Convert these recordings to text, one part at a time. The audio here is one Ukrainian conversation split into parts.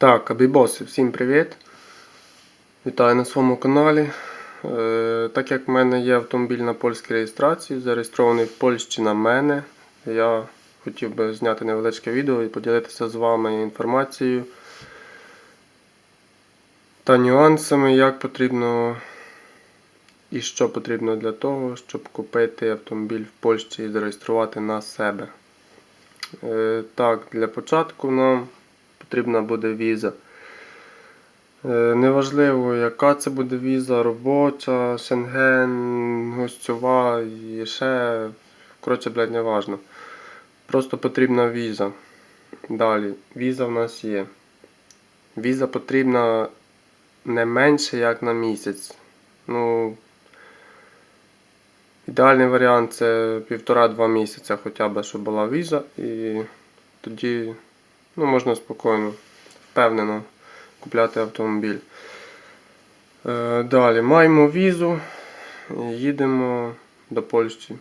Так, абібоси, всім привіт! Вітаю на своєму каналі. Е, так як в мене є автомобіль на польській реєстрації, зареєстрований в Польщі на мене, я хотів би зняти невеличке відео і поділитися з вами інформацією та нюансами, як потрібно і що потрібно для того, щоб купити автомобіль в Польщі і зареєструвати на себе. Е, так, для початку нам потрібна буде віза. Е, Неважливо, яка це буде віза, робоча, шенген, гостьова і ще. Коротше, блядь, не важно. Просто потрібна віза. Далі, віза в нас є. Віза потрібна не менше, як на місяць. Ну, ідеальний варіант це півтора-два місяця хоча б, щоб була віза, і тоді ну, можна спокійно, впевнено купляти автомобіль. Е, далі маємо візу, їдемо до Польщі.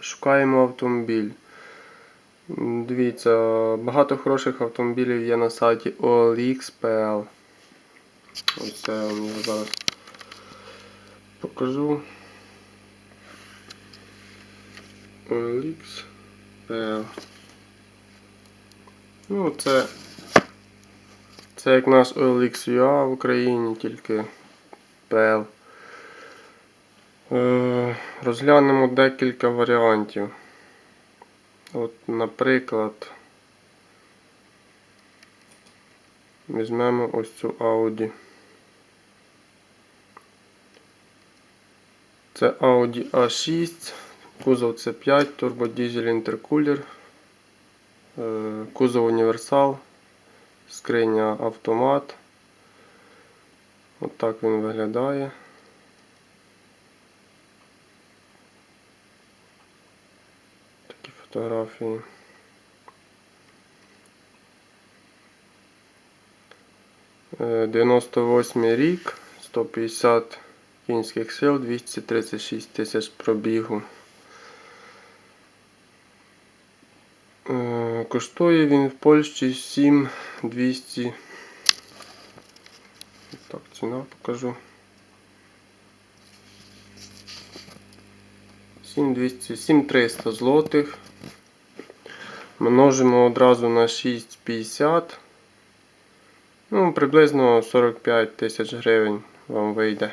Шукаємо автомобіль. Дивіться, багато хороших автомобілів є на сайті OLX.pl. Ось це я вам зараз покажу. OLX.pl. Ну, це це як наш OLX.ua в Україні, тільки PL. Е, розглянемо декілька варіантів. От, наприклад, візьмемо ось цю Audi. Це Audi A6, кузов C5, турбодізель інтеркулер, кузов універсал скриня автомат. От так він виглядає. Такі фотографії. Е, 98 рік, 150 кінських сил, 236 тисяч пробігу. Е, Коштує він в Польщі 7200. Так, ціна покажу. 7200, 7300 злотих. Множимо одразу на 6,50. Ну, приблизно 45 тисяч гривень вам вийде.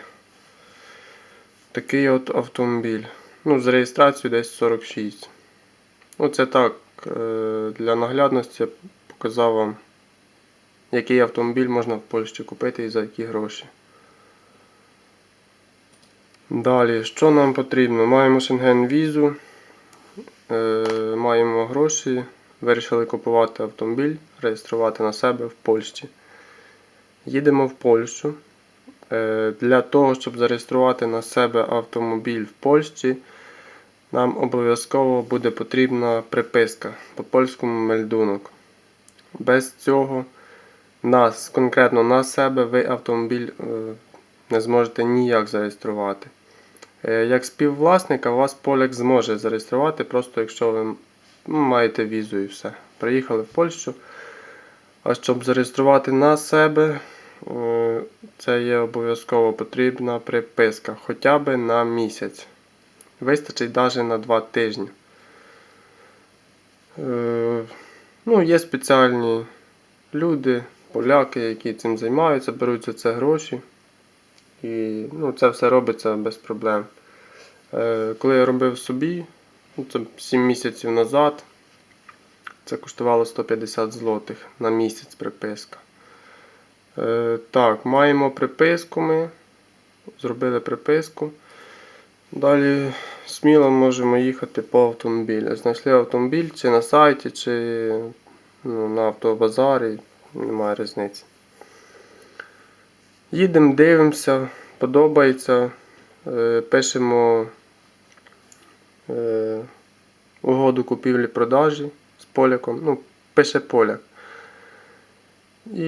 Такий от автомобіль. Ну, з реєстрацією десь 46. Ну, це е, для наглядності я показав вам, який автомобіль можна в Польщі купити і за які гроші. Далі, що нам потрібно? Маємо шенген візу, е, маємо гроші, вирішили купувати автомобіль, реєструвати на себе в Польщі. Їдемо в Польщу. Е, Для того, щоб зареєструвати на себе автомобіль в Польщі, нам обов'язково буде потрібна приписка по польському мельдунок. Без цього нас, конкретно на себе, ви автомобіль е, не зможете ніяк зареєструвати. Е, Як співвласника вас поляк зможе зареєструвати, просто якщо ви ну, маєте візу і все. Приїхали в Польщу. А щоб зареєструвати на себе, е, це є обов'язково потрібна приписка хоча б на місяць. Вистачить навіть на 2 тижні. Е, ну, є спеціальні люди, поляки, які цим займаються, беруть за це гроші. І ну, це все робиться без проблем. Е, коли я робив собі, ну, це 7 місяців назад, це коштувало 150 злотих на місяць приписка. Е, так, маємо приписку ми. Зробили приписку. Далі сміло можемо їхати по автомобілю. Знайшли автомобіль чи на сайті, чи ну, на автобазарі, немає різниці. Їдемо, дивимося, подобається, е, пишемо е, угоду купівлі-продажі з поляком. Ну, пише поляк. І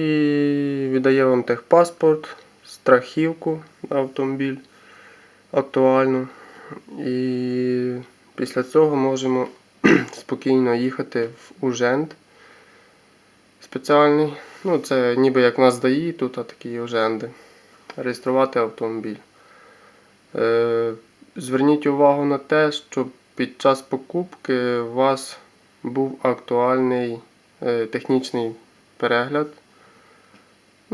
віддає вам техпаспорт, страхівку на автомобіль актуальну. І після цього можемо спокійно їхати в Ужент спеціальний, Ну, це ніби як на ЗДАІ, тут а такі оженди. Реєструвати автомобіль. Е, зверніть увагу на те, що під час покупки у вас був актуальний е, технічний перегляд.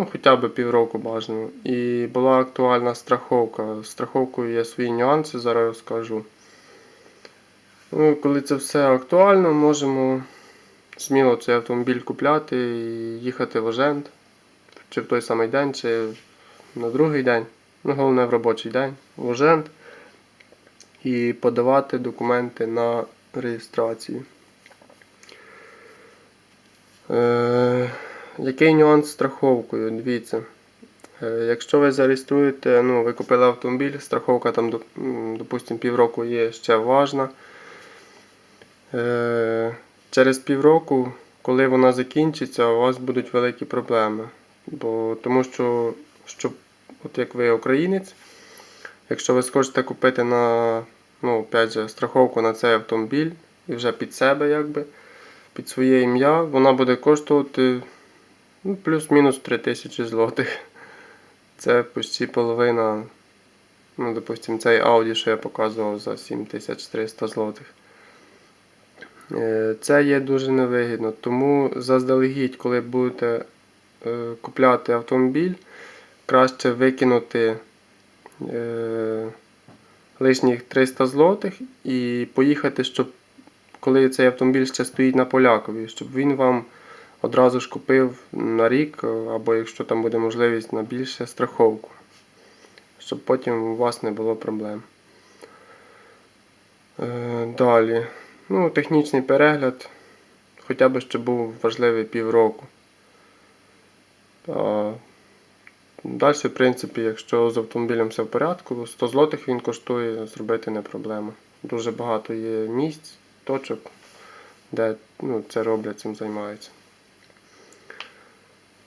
Ну, хоча б півроку бажано. І була актуальна страховка. Страховкою є свої нюанси, зараз розкажу. Ну, коли це все актуально, можемо сміло цей автомобіль купляти і їхати в Ожент. Чи в той самий день, чи на другий день. Ну, головне в робочий день в Ожент. І подавати документи на реєстрацію. Е, який нюанс з страховкою? Дивіться. Е, Якщо ви зареєструєте, ну, ви купили автомобіль, страховка там, доп- м, допустим, півроку є ще важна. Е, Через півроку, коли вона закінчиться, у вас будуть великі проблеми. Бо, тому що, щоб, от як ви українець, якщо ви схочете купити на ну, опять же, страховку на цей автомобіль і вже під себе, якби, під своє ім'я, вона буде коштувати ну, плюс-мінус 3 тисячі злотих. Це почти половина, ну, допустим, цей Audi, що я показував за 7300 злотих. Е, Це є дуже невигідно, тому заздалегідь, коли будете е, купляти автомобіль, краще викинути е, лишніх 300 злотих і поїхати, щоб коли цей автомобіль ще стоїть на полякові, щоб він вам одразу ж купив на рік, або якщо там буде можливість на більше страховку, щоб потім у вас не було проблем. Е, Далі. Ну, технічний перегляд. Хоча б ще був важливий півроку. Далі, в принципі, якщо з автомобілем все в порядку, 100 злотих він коштує, зробити не проблема. Дуже багато є місць, точок, де ну, це роблять, цим займаються.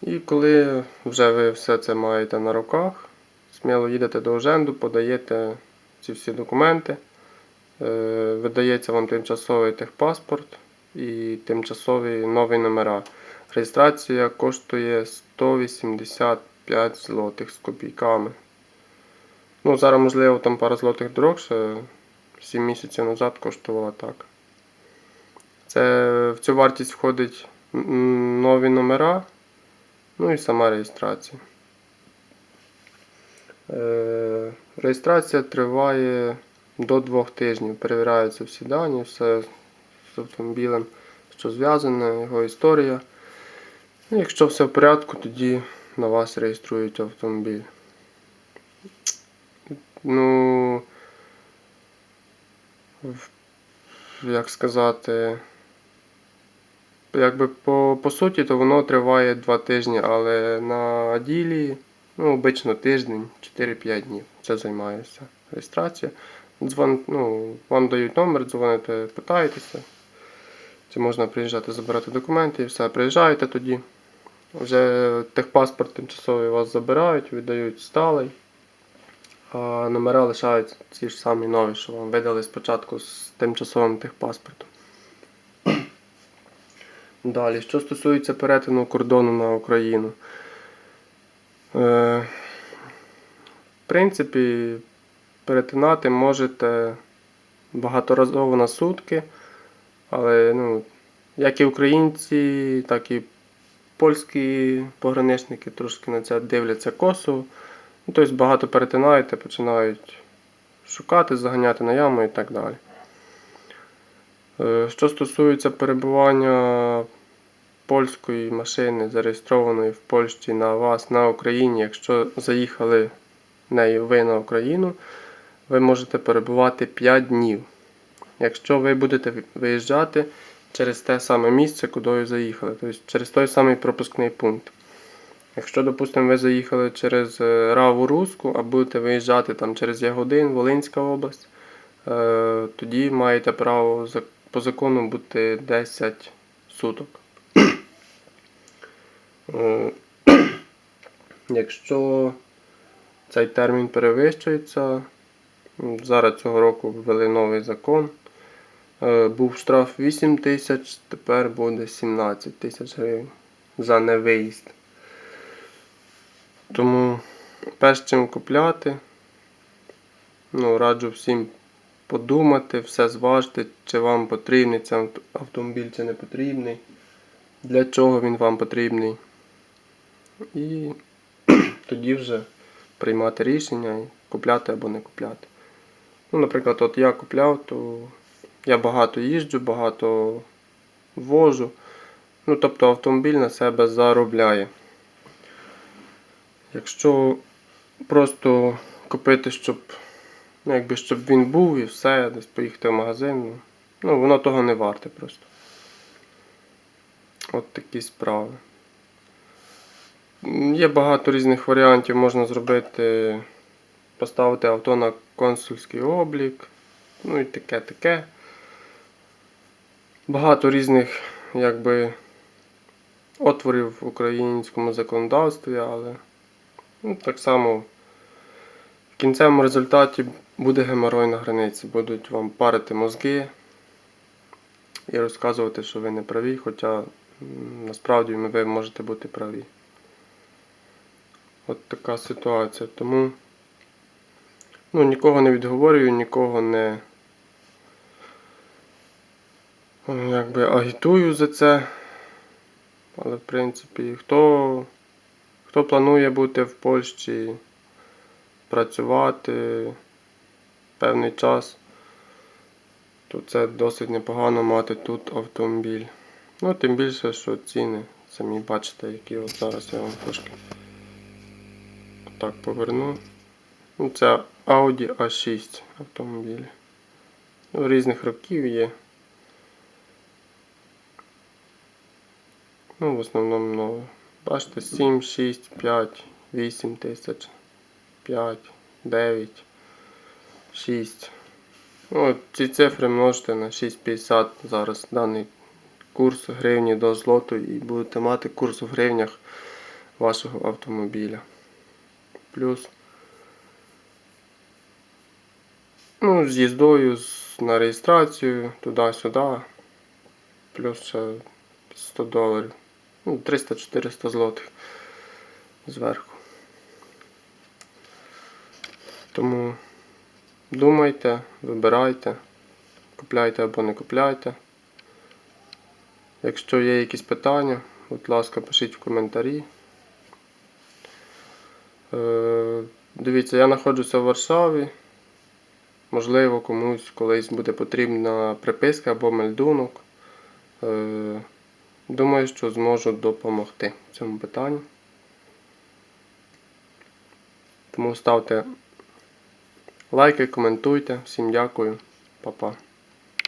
І коли вже ви все це маєте на руках, сміло їдете до Оженду, подаєте ці всі документи. Е, Видається вам тимчасовий техпаспорт і тимчасові нові номера. Реєстрація коштує 185 злотих з копійками. Ну, зараз, можливо, там пара злотих дорогше. 7 місяців назад коштувала так. Це в цю вартість входить нові номера, ну і сама реєстрація. Е, Реєстрація триває до двох тижнів. Перевіряються всі дані, все з автомобілем, що зв'язане, його історія. Ну, Якщо все в порядку, тоді на вас реєструють автомобіль. Ну, як сказати, якби по, по суті, то воно триває 2 тижні, але на ділі, ну, обично тиждень, 4-5 днів. Це займається реєстрація. Дзвон, ну, вам дають номер, дзвоните, питаєтеся. Чи можна приїжджати забирати документи і все. Приїжджаєте тоді. Вже техпаспорт тимчасовий вас забирають, віддають сталий. А номера лишаються ті ж самі нові, що вам видали спочатку з тимчасовим техпаспортом. Далі, що стосується перетину кордону на Україну. Е, в принципі, перетинати можете багаторазово на сутки, але ну, як і українці, так і польські пограничники трошки на це дивляться косо. Ну, тобто багато перетинаєте, починають шукати, заганяти на яму і так далі. Е, Що стосується перебування польської машини, зареєстрованої в Польщі на вас на Україні, якщо заїхали нею ви на Україну, ви можете перебувати 5 днів. Якщо ви будете виїжджати через те саме місце, куди заїхали, тобто через той самий пропускний пункт. Якщо, допустимо, ви заїхали через е, Раву Руску, а будете виїжджати там через Ягодин, Волинська область, е, тоді маєте право по закону бути 10 суток. Е, Якщо цей термін перевищується, зараз цього року ввели новий закон. Е, Був штраф 8 тисяч, тепер буде 17 тисяч гривень за невиїзд. Тому перш чим купляти, ну, раджу всім подумати, все зважити, чи вам потрібний цей автомобіль, чи не потрібний, для чого він вам потрібний. І тоді вже приймати рішення купляти або не купляти. Ну, наприклад, от я купляв, то я багато їжджу, багато вожу. Ну, тобто автомобіль на себе заробляє. Якщо просто купити, щоб, ну, якби, щоб він був і все, десь поїхати в магазин, ну, воно того не варте просто. От такі справи. Є багато різних варіантів, можна зробити, поставити авто на консульський облік, ну і таке таке. Багато різних, якби, отворів в українському законодавстві, але ну, так само в кінцевому результаті буде геморой на границі. Будуть вам парити мозги і розказувати, що ви не праві, хоча насправді ви можете бути праві. От така ситуація. Тому ну, нікого не відговорюю, нікого не е, якби агітую за це. Але в принципі, хто, хто планує бути в Польщі, працювати певний час, то це досить непогано мати тут автомобіль. Ну, тим більше, що ціни, самі бачите, які от зараз я вам трошки так поверну. Ну, це Audi A6 автомобіль. Ну, різних років є. Ну, в основному нове. Бачите, 7, 6, 5, 8 тисяч, 5, 9, 6. Ну, от ці цифри множите на 6,50 зараз даний курс гривні до злоту і будете мати курс в гривнях вашого автомобіля. Плюс ну, з їздою на реєстрацію туди-сюди. Плюс ще 100 доларів. Ну, 300-400 злотих зверху. Тому думайте, вибирайте, купляйте або не купляйте. Якщо є якісь питання, будь ласка, пишіть в коментарі. Е, Дивіться, я знаходжуся в Варшаві. Можливо, комусь колись буде потрібна приписка або мельдунок. Е, Думаю, що зможу допомогти в цьому питанні. Тому ставте лайки, коментуйте. Всім дякую, Па-па.